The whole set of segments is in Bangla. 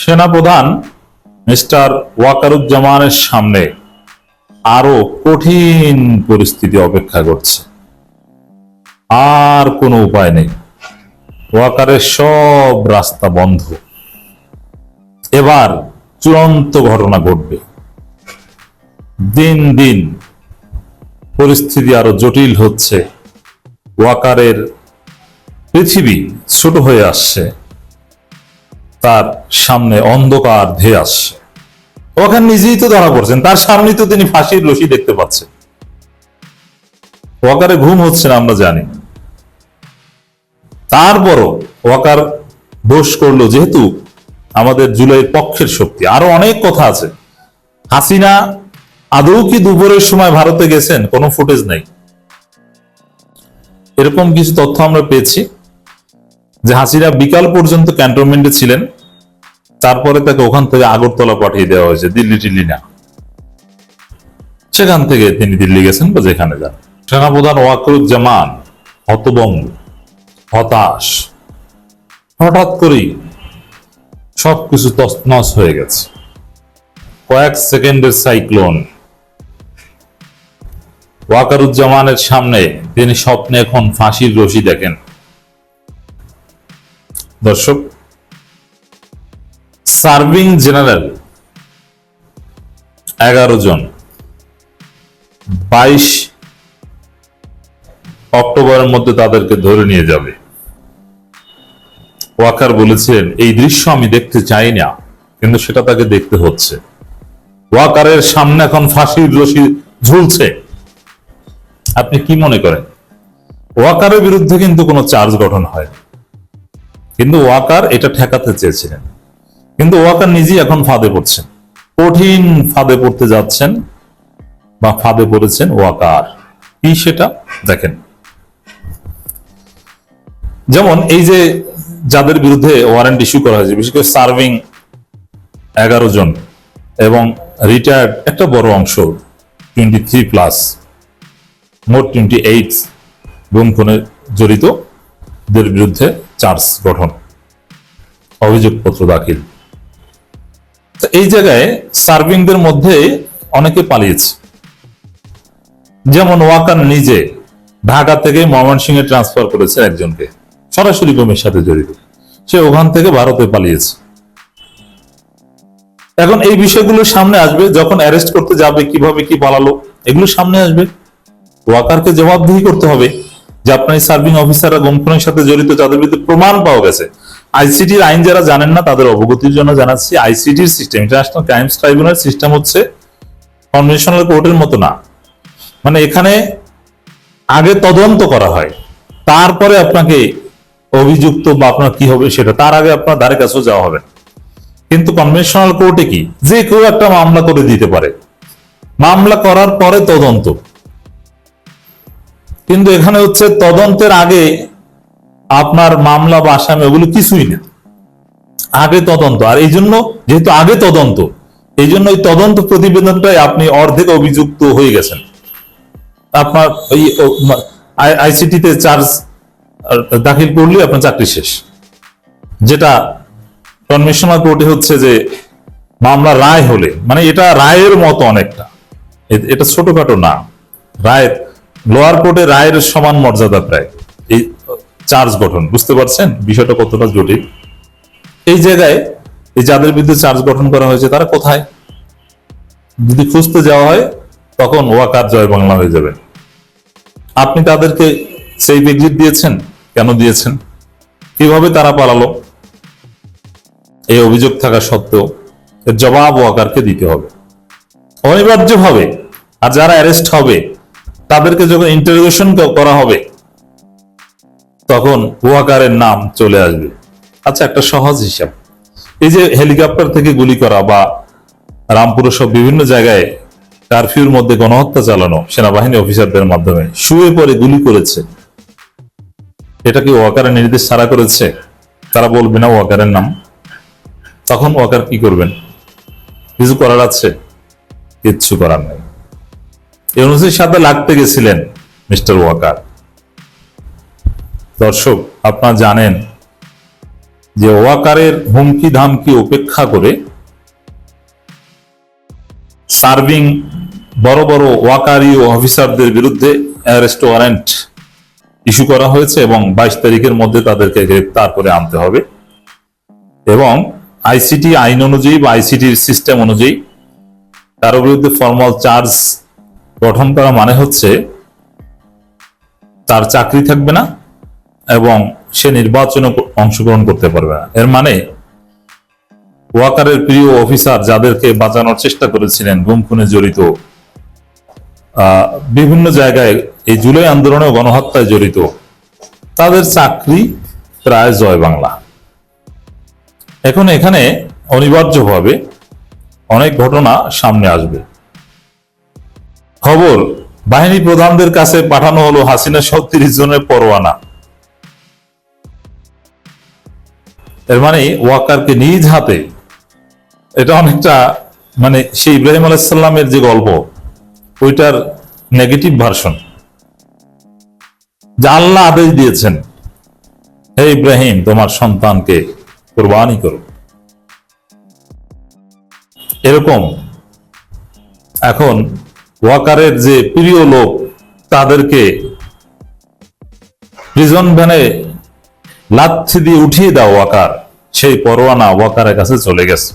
সেনাপ্রধান মিস্টার ওয়াকারুজ্জামানের সামনে আরও কঠিন পরিস্থিতি অপেক্ষা করছে। আর কোনো উপায় নেই। ওয়াকারের সব রাস্তা বন্ধ। এবার চূড়ান্ত ঘটনা ঘটবে। দিন দিন পরিস্থিতি আরও জটিল হচ্ছে। ওয়াকারের পৃথিবী ছোট হয়ে আসছে। তার সামনে অন্ধকার ধেয়ে আসছে। ওখানে নিজেই তো ধরা পড়ছেন, তার সামনেই তো তিনি ফাঁসির রশি দেখতে পাচ্ছেন। ওয়াকারে ঘুম হচ্ছে না, আমরা জানি। তারপরও ওয়াকার দোষ করল যেহেতু আমাদের জুলাইয়ের পক্ষের শক্তি। আরও অনেক কথা আছে। হাসিনা আদৌ কি দুপুরের সময় ভারতে গেছেন? কোনো ফুটেজ নেই। এরকম কিছু তথ্য আমরা পেয়েছি। যে হাসিনা বিকাল পর্যন্ত ক্যান্টনমেন্টে ছিলেন, তারপরে তাকে ওখান থেকে আগরতলা পাঠিয়ে দেওয়া হয়েছে, দিল্লি টিল্লি না। সেখান থেকে তিনি দিল্লি গেছেন বা যেখানে যান। সেনাপ্রধান ওয়াকরুজ্জামান হতবঙ্গ হতাশ। হঠাৎ করেই সবকিছু তছনছ হয়ে গেছে। কয়েক সেকেন্ডের সাইক্লোন। ওয়াকারুজ্জামানের সামনে তিনি স্বপ্নে এখন ফাঁসির রশি দেখেন। দর্শক, সার্ভিং জেনারেল এগারো জন। বাইশ অক্টোবরের মধ্যে তাদেরকে ধরে নিয়ে যাবে। ওয়াকার বলেছেন, এই দৃশ্য আমি দেখতে চাই না, কিন্তু সেটা তাকে দেখতে হচ্ছে। ওয়াকারের সামনে এখন ফাঁসির রশি ঝুলছে। আপনি কি মনে করেন? ওয়াকারের বিরুদ্ধে কিন্তু কোনো চার্জ গঠন হয় কিন্তু ওয়াকার এটা ঠেকাতে চেয়েছিলেন। কিন্তু ওয়াকার নিজেই এখন ফাঁদে পড়ছেন। কঠিন ফাঁদে পড়তে যাচ্ছেন বা ফাঁদে পড়েছেন ওয়াকার। কি সেটা? দেখেন। যেমন এই যে যাদের বিরুদ্ধে ওয়ারেন্ট ইস্যু করা হয়েছে, বিশেষ করে সার্ভিং এগারো জন এবং রিটায়ার্ড একটা বড় অংশ টোয়েন্টি থ্রি প্লাস মোট টোয়েন্টি এইট জড়িত। দের বিরুদ্ধে চার্জ গঠন। অভিযোগপত্র দাখিল। তো এই জায়গায় সার্ভিংদের মধ্যে অনেকে পালিয়েছে। যেমন ওয়াকার নিজে ঢাকা থেকে ময়মনসিংহে ট্রান্সফার করেছে একজনকে। সরাসরি গমের সাথে জড়িত। সে ওখান থেকে ভারতে পালিয়েছে। এখন এই বিষয়গুলো সামনে আসবে, যখন অ্যারেস্ট করতে যাবে, কীভাবে কি পালালো, এগুলো সামনে আসবে। ওয়াকারকে জবাবদিহি করতে হবে। যে আপনার সার্ভিং অফিসাররা গমখনের সাথে জড়িত যাদের বিরুদ্ধে প্রমাণ পাওয়া গেছে। আইসিটির আইন যারা জানেন না, তাদের অবগতির জন্য জানাচ্ছি, আইসিটির system international crimes tribunal system হচ্ছে কনভেনশনাল কোর্টের মতো না। মানে এখানে আগে তদন্ত করা হয়, তারপরে আপনাকে অভিযুক্ত বা আপনার কি হবে সেটা, তার আগে আপনার ধারে কাছেও যাওয়া হবে। কিন্তু কনভেনশনাল কোর্টে কি? যে কেউ একটা মামলা করে দিতে পারে। মামলা করার পরে তদন্ত। কিন্তু এখানে হচ্ছে তদন্তের আগে আপনার মামলা বা আসামি ওগুলো কিছুই না। আগে তদন্ত। আর এই জন্য যেহেতু আগে তদন্ত এই জন্য ওই তদন্ত প্রতিবেদনটাই আপনি অর্ধেক অভিযুক্ত হয়ে গেছেন। আপনার ওই আইসিটিতে চার্জ দাখিল করলে আপনার চাকরি শেষ। যেটা কনভেনশনাল কোর্টে হচ্ছে যে মামলা রায় হলে মানে এটা রায়ের মতো অনেকটা। এটা ছোটখাটো না। রায়ের লোয়ার কোর্টে রায়ের সমান মর্যাদা প্রায়। এই, চার্জ গঠন, বুঝতে পারছেন? বিষয়টা কতটা জটিল। এই জায়গায় এই যাদের বিরুদ্ধে চার্জ গঠন করা হয়েছে, তারা কোথায়? যদি খুঁজতে যাওয়া হয়, তখন ওয়াকার জয় বাংলা হয়ে যাবে। আপনি তাদেরকে সেই এক্সিট দিয়েছেন? কেন দিয়েছেন? কীভাবে তারা পালালো? এই অভিযোগ থাকা সত্ত্বেও এর জবাব ওয়াকারকে দিতে হবে। অনিবার্যভাবে, আর যারা অ্যারেস্ট হবে তাদেরকে যখন ইন্টারোগেশন করা হবে, তখন ওয়াকারের নাম চলে আসবে। আচ্ছা একটা সহজ হিসাব। এই যে হেলিকপ্টার থেকে গুলি করা বা রামপুরের সব বিভিন্ন জায়গায় কারফিউর মধ্যে গণহত্যা চালানো সেনাবাহিনী অফিসারদের মাধ্যমে শুয়ে পরে গুলি করেছে, এটা কি ওয়াকারের নির্দেশ ছাড়া করেছে? তারা বলবে না ওয়াকারের নাম। তখন ওয়াকার কি করবেন? কিছু করার আছে? কিচ্ছু করার নেই। ইউনুসের সাথে লাগতে গেছিলেন মিস্টার ওয়াকার। দর্শক, আপনারা জানেন যে ওয়াকারের হুমকি ধামকি উপেক্ষা করে সার্ভিং বড় বড় ওয়াকারি ও অফিসারদের বিরুদ্ধে অ্যারেস্ট ওয়ারেন্ট ইস্যু করা হয়েছে এবং বাইশ তারিখের মধ্যে তাদেরকে গ্রেপ্তার করে আনতে হবে এবং আইসিটি আইন অনুযায়ী বা আইসিটির সিস্টেম অনুযায়ী তার বিরুদ্ধে ফর্মাল চার্জ গঠন করা মানে হচ্ছে তার চাকরি থাকবে না এবং সে নির্বাচনে অংশগ্রহণ করতে পারবে না। এর মানে ওয়াকারের প্রিয় অফিসার যাদেরকে বাঁচানোর চেষ্টা করেছিলেন, গুম খুনে জড়িত বিভিন্ন জায়গায় এই জুলাই আন্দোলনে গণহত্যায় জড়িত, তাদের চাকরি প্রায় জয় বাংলা। এখন এখানে অনিবার্যভাবে অনেক ঘটনা সামনে আসবে। খবর, বাহিনী প্রধানদের কাছে পাঠানো হলো হাসিনা সহ তিরিশ জনের পরোয়ানা। এর মানে ওয়াকারকে নিজ হাতে, এটা অনেকটা মানে সেই ইব্রাহিম আলাইসাল্লামের যে গল্প, ওইটার নেগেটিভ ভার্সন যা আল্লাহ আদেশ দিয়েছেন, হে ইব্রাহিম, তোমার সন্তানকে কোরবানি করো। এরকম এখন ওয়াকারের যে প্রিয় লোক, তাদেরকে প্রিজন ভ্যানে লাথি দিয়ে উঠিয়ে দাও ওয়াকার। সেই পরোয়ানা ওয়াকারের কাছে চলে গেছে।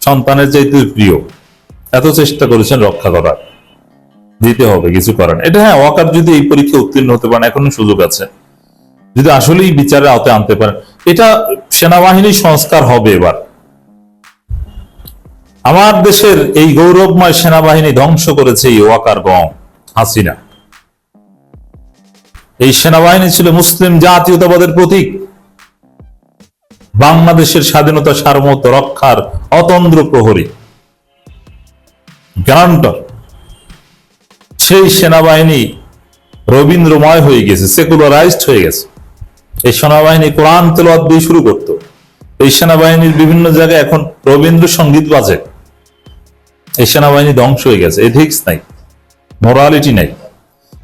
সন্তানের চাইতে প্রিয়। এত চেষ্টা করেছেন রক্ষা করার। দিতে হবে, কিছু করেন এটা হ্যাঁ ওয়াকার যদি এই পরীক্ষা উত্তীর্ণ হতে পারেন, এখনও সুযোগ আছে। যদি আসলেই বিচারের আওতায় আনতে পারেন। এটা সেনাবাহিনীর সংস্কার হবে এবার। আমার দেশের এই গৌরবময় সেনাবাহিনী ধ্বংস করেছে এই ওয়াকার গম হাসিনা। এই সেনাবাহিনী ছিল মুসলিম জাতীয়তাবাদের প্রতীক। বাংলাদেশের স্বাধীনতা সার্বভৌমত্ব রক্ষার অতন্দ্র প্রহরী। গ্যারান্টর সেই সেনাবাহিনী রবীন্দ্রময় হয়ে গেছে, সেকুলারাইজড হয়ে গেছে। এই সেনাবাহিনী কোরআন তেলাওয়াত দিয়ে শুরু করত। এই সেনাবাহিনীর বিভিন্ন জায়গায় এখন রবীন্দ্র সংগীত বাজে। এই সেনাবাহিনী ধ্বংস হয়ে গেছে এথিক্স নাই মোরালিটি নাই।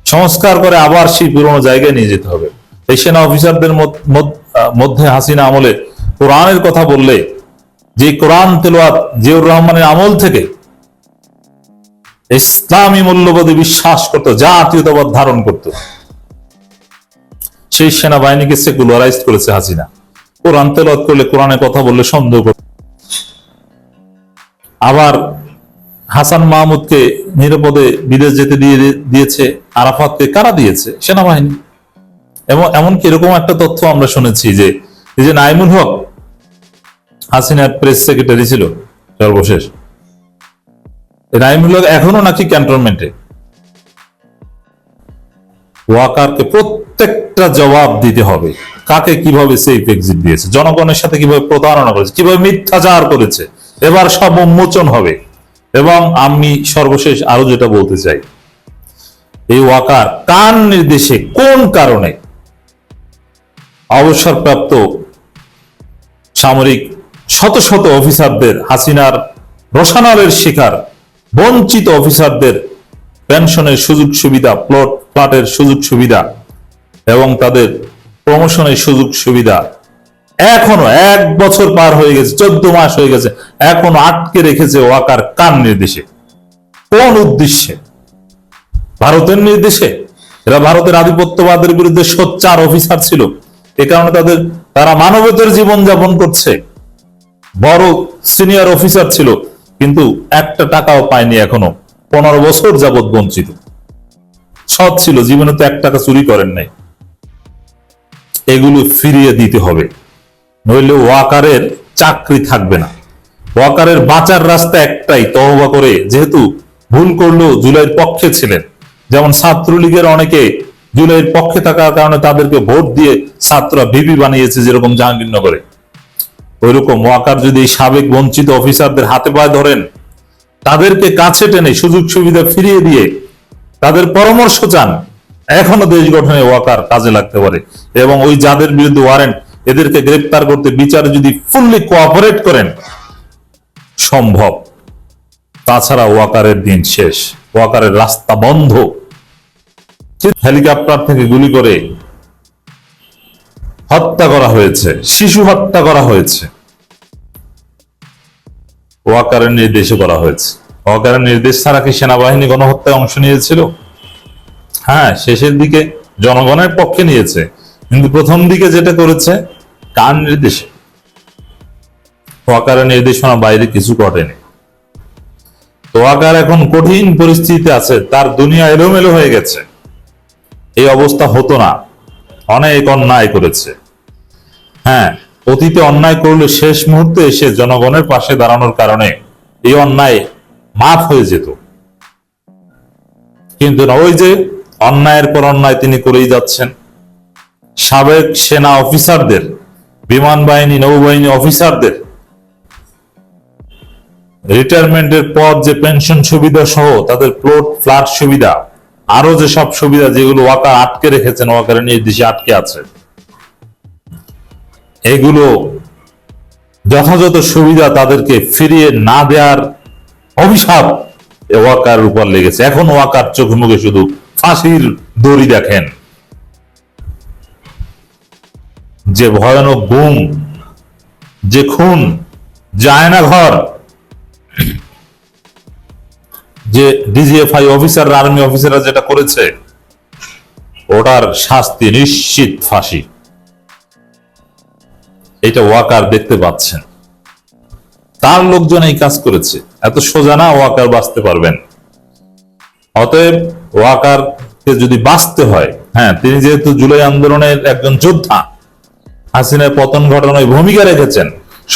সংস্কার করে আবার সেই পুরোনো জায়গায় নিয়ে যেতে হবে। এই সেনা অফিসারদের মধ্য- হাসিনা আমলে কোরআনের কথা বললে, যে কোরআন তেলোয়াত জিয়ুর রহমানের আমল থেকে ইসলামী মূল্যবোধে বিশ্বাস করত, জাতীয়তাবাদ ধারণ করত। সেই সেনাবাহিনীকে সেকুলারাইজ করেছে হাসিনা। কোরআন তেলাওয়াত করলে, কোরআনের কথা বললে সন্দেহ আবার হাসান মাহমুদকে নিরাপদে বিদেশ যেতে দিয়ে দিয়েছে, আরাফাতকে কারা দিয়েছে? সেনাবাহিনী। এবং এমনকি এরকম একটা তথ্য আমরা শুনেছি যে, এই যে নাইমুল হক, হাসিনার প্রেস সেক্রেটারি ছিল, সর্বশেষ। নাইমুল হক এখনও নাকি ক্যান্টনমেন্টে। ওয়াকারকে প্রত্যেকটা জবাব দিতে হবে। কাকে কীভাবে সেফ এক্সিট দিয়েছে? জনগণের সাথে কীভাবে প্রতারণা করেছে? কীভাবে মিথ্যাচার করেছে? এবার সব উন্মোচন হবে। এবং আমি সর্বশেষ আরও যেটা বলতে চাই, এই ওয়াকার কার নির্দেশে, কোন কারণে অবসরপ্রাপ্ত সামরিক শত শত অফিসারদের, হাসিনার রসানালের শিকার, বঞ্চিত অফিসারদের পেনশনের সুযোগ সুবিধা, প্লট প্লাটের সুযোগ সুবিধা এবং তাদের প্রমোশনের সুযোগ সুবিধা এখনও এক বছর পার হয়ে গেছে, চোদ্দ মাস হয়ে গেছে, এখনও আটকে রেখেছে ওয়াকার কার নির্দেশে? কোন উদ্দেশ্যে? ভারতের নির্দেশে? এরা ভারতের আধিপত্যবাদের বিরুদ্ধে সোচ্চার অফিসার ছিল। এ কারণে তাদের, তারা মানবতার জীবন যাপন করছে। বড় সিনিয়র অফিসার ছিল, কিন্তু একটা টাকাও পায়নি এখনও। পনেরো বছর যাবৎ বঞ্চিত। সৎ ছিল, জীবনে তো এক টাকা চুরি করেন নাই। এগুলো ফিরিয়ে দিতে হবে। নইলে ওয়াকারের চাকরি থাকবে না। ওয়াকারের বাঁচার রাস্তা একটাই তহবা করে। যেহেতু ভুল করলেও জুলাইয়ের পক্ষে ছিলেন। যেমন ছাত্রলীগের অনেকে জুলাইয়ের পক্ষে থাকার কারণে তাদেরকে ভোট দিয়ে ছাত্ররা ভিপি বানিয়েছে যেরকম জাহাঙ্গীরনগরে। ওইরকম ওয়াকার যদি সাবেক বঞ্চিত অফিসারদের হাতে পায়ে ধরেন, তাদেরকে কাছে টেনে সুযোগ সুবিধা ফিরিয়ে দিয়ে তাদের পরামর্শ চান, এখনও দেশ গঠনে ওয়াকার কাজে লাগতে পারে। এবং ওই যাদের বিরুদ্ধে ওয়ারেন্ট এদেরকে গ্রেপ্তার করতে বিচারে যদি ফুললি কোঅপারেট করেন, সম্ভব। তাছাড়া ওয়াকারের দিন শেষ। ওয়াকারের রাস্তা বন্ধ। হেলিকপ্টার থেকে গুলি করে হত্যা করা হয়েছে, শিশু হত্যা করা হয়েছে। ওয়াকারের নির্দেশে করা হয়েছে। ওয়াকারের নির্দেশ ছাড়া কি সেনাবাহিনী গণহত্যায় অংশ নিয়েছিল? হ্যাঁ শেষের দিকে জনগণের পক্ষে নিয়েছে। কিন্তু প্রথম দিকে যেটা করেছে, কার নির্দেশে? ওয়াকারের নির্দেশনা বাইরে কিছু ঘটেনি। তো ওয়াকার এখন কঠিন পরিস্থিতিতে আছে, তার দুনিয়া এলোমেলো হয়ে গেছে। এই অবস্থা হতো না। অনেক অন্যায় করেছে। হ্যাঁ অতীতে অন্যায় করলে শেষ মুহূর্তে এসে জনগণের পাশে দাঁড়ানোর কারণে এই অন্যায় মাফ হয়ে যেত। কিন্তু ওই যে অন্যায়ের পর অন্যায় তিনি করেই যাচ্ছেন। সাবেক সেনা অফিসারদের বিমান বাহিনী নৌবাহিনী অফিসারদের রিটায়ারমেন্টের পর যে পেনশন সুবিধা সহ তাদের প্লট ফ্ল্যাট সুবিধা, আরও যে সব সুবিধা যেগুলো ওয়াকার আটকে রেখেছেন ওয়াকারের নির্দেশে আটকে আছে, এগুলো যথাযথ সুবিধা তাদেরকে ফিরিয়ে না দেওয়ার অভিশাপ ওয়াকার উপর লেগেছে। এখন ওয়াকার চোখে মুখে শুধু ফাঁসির দড়ি দেখেন। যে ভয়ানক গুম, যে খুন যে আয়না ঘর। যে ডিজিএফআই অফিসার আর্মি অফিসাররা যেটা করেছে, ওটার শাস্তি নিশ্চিত ফাঁসি। এটা ওয়াকার দেখতে পাচ্ছেন। তার লোকজন এই কাজ করেছে। এত সোজা না ওয়াকার বাঁচতে পারবেন। অতএব ওয়াকারকে যদি বাঁচতে হয় হ্যাঁ তিনি যেহেতু জুলাই আন্দোলনের একজন যোদ্ধা হাসিনার পতন ঘটনায় ভূমিকা রেখেছেন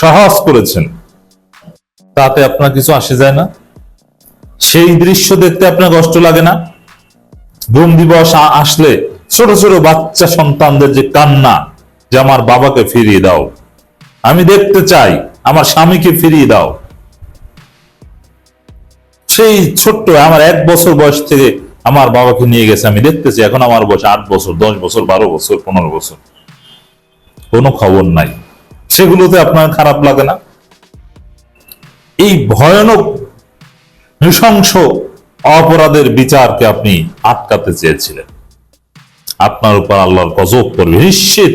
সহজ করেছেন। তাতে আপনার কিছু আসে যায় না। সেই দৃশ্য দেখতে আপনার কষ্ট লাগে না। ঘুম দিবস আসলে ছোট ছোট বাচ্চা সন্তানদের যে কান্না, যে আমার বাবাকে ফিরিয়ে দাও। আমি দেখতে চাই, আমার স্বামীকে ফিরিয়ে দাও। সেই ছোট্ট, আমার এক বছর বয়স থেকে আমার বাবাকে নিয়ে গেছে, আমি দেখতেছি এখন আমার বয়স আট বছর, দশ বছর, বারো বছর, পনেরো বছর। কোনো খবর নাই। সেগুলোতে আপনার খারাপ লাগে না। এই ভয়ানক, নৃশংস অপরাধের বিচারকে আপনি আটকাতে চেয়েছিলেন। আপনার উপর আল্লাহর গজব করবে নিশ্চিত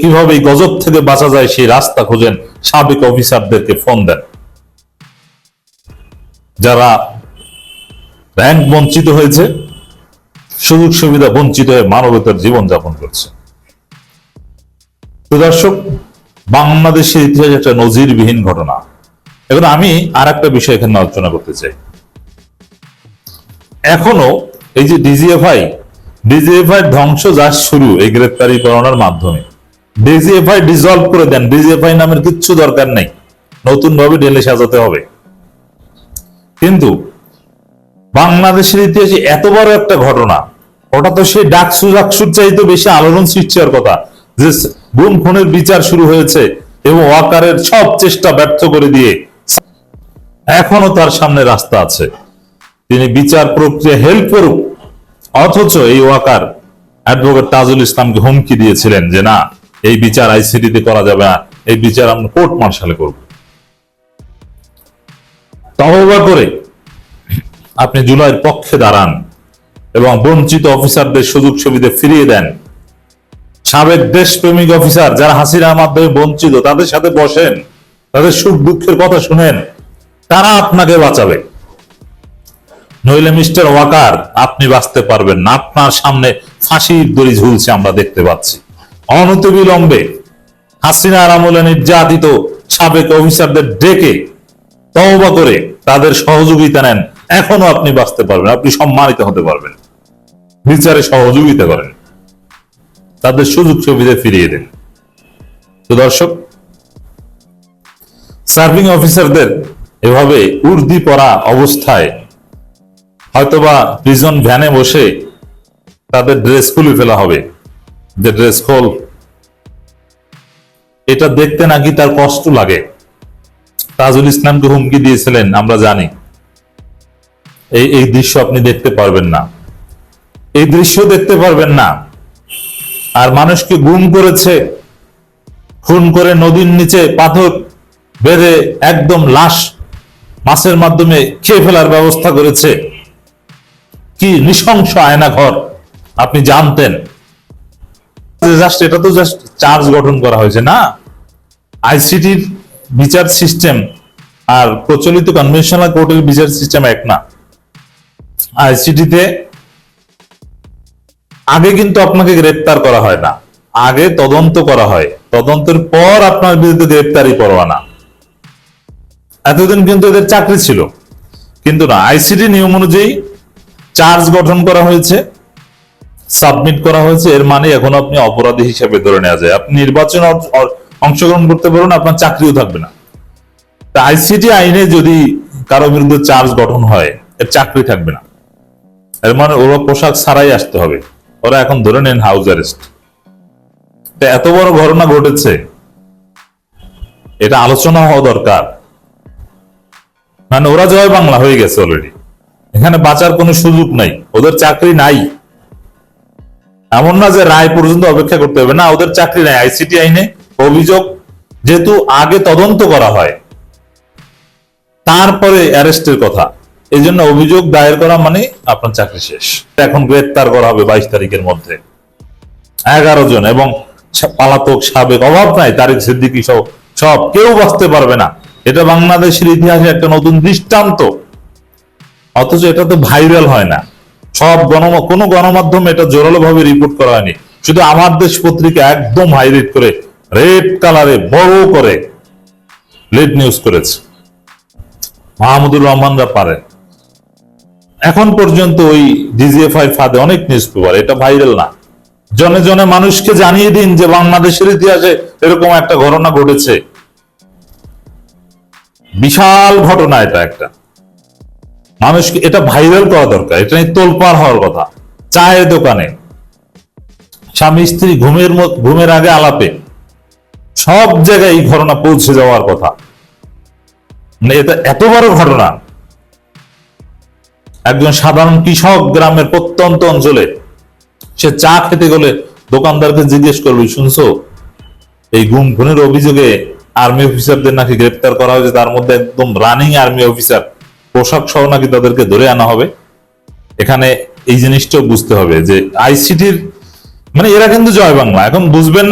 কীভাবে এই গজব থেকে বাঁচা যায় সেই রাস্তা খোঁজেন সাবেক অফিসারদেরকে ফোন দেন। যারা র্যাঙ্ক বঞ্চিত হয়েছে, সুযোগ সুবিধা বঞ্চিত হয়ে মানবতার জীবন যাপন করছে। তো দর্শক, বাংলাদেশের ইতিহাসে একটা নজিরবিহীন ঘটনা। এখন আমি আর একটা বিষয় এখানে আলোচনা করতে চাই। এখনও এই যে ডিজিএফআই ডিজিএফআই ধ্বংস যা শুরু এই গ্রেপ্তারি করানোর মাধ্যমে, ডিজিএফআই ডিজলভ করে দেন, ডিজিএফআই নামের কিচ্ছু দরকার নেই। নতুন ভাবে ঢেলে সাজাতে হবে। কিন্তু বাংলাদেশের ইতিহাসে এত বড় একটা ঘটনা ওটা তো সেই ডাকসু ডাকসুর চাইতে বেশি আলোড়ন সৃষ্টি হওয়ার কথা, যে গুম খুনের বিচার শুরু হয়েছে এবং ওয়াকারের সব চেষ্টা ব্যর্থ করে দিয়ে এখনও তার সামনে রাস্তা আছে। তিনি বিচার প্রক্রিয়া হেল্প করুক, অথচ এই ওয়াকার অ্যাডভোকেট তাজুল ইসলামকে হুমকি দিয়েছিলেন যে, না, এই বিচার আইসিডিতে করা যাবে না, এই বিচার আমরা কোর্ট মার্শালে করব। তহবা করে আপনি জুলাইয়ের পক্ষে দাঁড়ান এবং বঞ্চিত অফিসারদের সুযোগ সুবিধা ফিরিয়ে দেন। সাবেক দেশপ্রেমিক অফিসার যারা হাসিনার মাধ্যমে বঞ্চিত, তাদের সাথে বসেন, তাদের সুখ দুঃখের কথা শুনেন, তারা আপনাকে বাঁচাবে। নইলে মিস্টার ওয়াকার, আপনি বাঁচতে পারবেন না। আপনার সামনে ফাঁসির দড়ি ঝুলছে আমরা দেখতে পাচ্ছি। অনতিবিলম্বে হাসিনার আমলে নির্যাতিত সাবেক অফিসারদের ডেকে তওবা করে তাদের সহযোগিতা নেন। এখনও আপনি বাঁচতে পারবেন, আপনি সম্মানিত হতে পারবেন। বিচারে সহযোগিতা করেন। তাদের সুযোগ সুবিধা ফিরিয়ে দেন। তো দর্শক, সার্ভিং অফিসারদের এভাবে উর্দি পরা অবস্থায় হয়তোবা প্রিজন ভ্যানে বসে তাদের ড্রেস খুলে ফেলা হবে। যে ড্রেস খোল, এটা দেখতে নাকি তার কষ্ট লাগে। তাজুল ইসলামকে হুমকি দিয়েছিলেন, আমরা জানি। এই এই দৃশ্য আপনি দেখতে পারবেন না। এই দৃশ্য দেখতে পারবেন না। আর মানুষকে গুম করেছে, খুন করে নদীর নিচে পাথর বেঁধে একদম লাশ মাছের মাধ্যমে খেয়ে ফেলার ব্যবস্থা করেছে। কি নৃশংস আয়না ঘর আপনি জানতেন। জাস্ট এটা তো জাস্ট চার্জ গঠন করা হয়েছে না? আইসিটির বিচার সিস্টেম আর প্রচলিত কনভেনশনাল কোর্টের বিচার সিস্টেম এক না। আইসিটিতে আগে কিন্তু আপনাকে গ্রেপ্তার করা হয় না। আগে তদন্ত করা হয়। তদন্তের পর আপনার বিরুদ্ধে গ্রেপ্তারি পরোয়ানা এতদিন কিন্তু এদের চাকরি ছিল। কিন্তু না, আইসিটি নিয়ম অনুযায়ী চার্জ গঠন করা হয়েছে, সাবমিট করা হয়েছে। এর মানে এখন আপনি অপরাধী হিসেবে ধরে নেওয়া যায়। আপনি নির্বাচন অংশগ্রহণ করতে পারবেন, আপনার চাকরিও থাকবে না। তা আইসিটি আইনে যদি কারও বিরুদ্ধে চার্জ গঠন হয়, এর চাকরি থাকবে না। এর মানে ওরা পোশাক ছাড়াই আসতে হবে। ওরা এখন ধরে নেন হাউস অ্যারেস্ট এত বড় ঘটনা ঘটেছে, এটা আলোচনা হওয়া দরকার। মানে ওরা জয় বাংলা হয়ে গেছে অলরেডি এখানে বাঁচার কোনো সুযোগ নাই, ওদের চাকরি নাই। এমন না যে রায় পর্যন্ত অপেক্ষা করতে হবে, না, ওদের চাকরি নাই। আইসিটি আইনে অভিযোগ যেহেতু আগে তদন্ত করা হয়, তারপরে অ্যারেস্টের কথা। এই জন্য অভিযোগ দায়ের করা মানে আপনার চাকরি শেষ। এখন গ্রেপ্তার করা হবে বাইশ তারিখের মধ্যে। এগারো জন এবং পালাতক, সাবেক, অভাব নাই তারিক সিদ্দিকী সহ সব। কেউ বাঁচতে পারবে না। এটা বাংলাদেশের ইতিহাসে একটা নতুন দৃষ্টান্ত। অথচ এটা তো ভাইরাল হয় না। সব গণ কোনো গণমাধ্যমে এটা জোরালো ভাবে রিপোর্ট করা হয়নি। শুধু আমার দেশ পত্রিকা একদম হাইলাইট করে, রেড কালারে বড় করে লেট নিউজ করেছে। মাহমুদুর রহমানরা পারে এখন পর্যন্ত ওই ডিজিএফআই ফাঁদে অনেক নিউজ পেপার এটা ভাইরাল না। জনে জনে মানুষকে জানিয়ে দিন যে বাংলাদেশের ইতিহাসে এরকম একটা ঘটনা ঘটেছে। বিশাল ঘটনা এটা একটা। মানুষকে এটা ভাইরাল করা দরকার, এটা নিয়ে তোলপাড় হওয়ার কথা। চায়ের দোকানে। স্বামী, স্ত্রী ঘুমের ঘুমের আগে আলাপে। সব জায়গায় এই ঘটনা পৌঁছে যাওয়ার কথা। মানে এটা এত বড় ঘটনা। একজন সাধারণ কৃষক গ্রামের প্রত্যন্ত অঞ্চলে, সে চা খেতে গেলে দোকানদারকে জিজ্ঞেস করবি, শুনছো, এই গুম খুনের অভিযোগে আর্মি অফিসারদের নাকি গ্রেপ্তার করা হয়েছে? তার মধ্যে একদম রানিং আর্মি অফিসার পোশাক সহ নাকি তাদেরকে ধরে আনা হবে? এখানে এই জিনিসটাও বুঝতে হবে যে আইসিটির মানে এরা কিন্তু জয় বাংলা। এখন বুঝবেন না